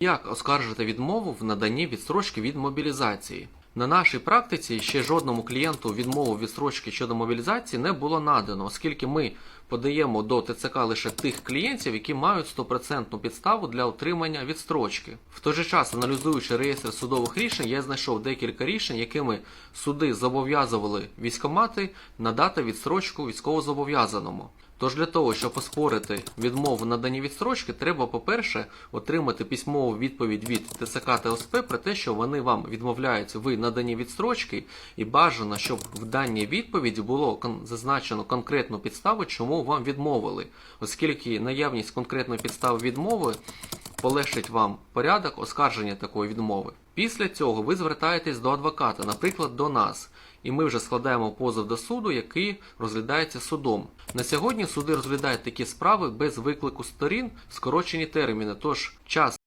Як оскаржити відмову в наданні відстрочки від мобілізації? На нашій практиці ще жодному клієнту відмову відстрочки щодо мобілізації не було надано, оскільки ми подаємо до ТЦК лише тих клієнтів, які мають 100% підставу для отримання відстрочки. В той же час, аналізуючи реєстр судових рішень, я знайшов декілька рішень, якими суди зобов'язували військомати надати відстрочку військовозобов'язаному. Тож для того, щоб оспорити відмову в наданні відстрочки, треба, по-перше, отримати письмову відповідь від ТЦК та ОСП про те, що вони вам відмовляють в наданні відстрочки, і бажано, щоб в даній відповіді було зазначено конкретну підставу, чому вам відмовили, оскільки наявність конкретної підстави відмови полегшить вам порядок оскарження такої відмови. Після цього ви звертаєтесь до адвоката, наприклад, до нас, і ми вже складаємо позов до суду, який розглядається судом. На сьогодні суди розглядають такі справи без виклику сторін в скорочені терміни, тож час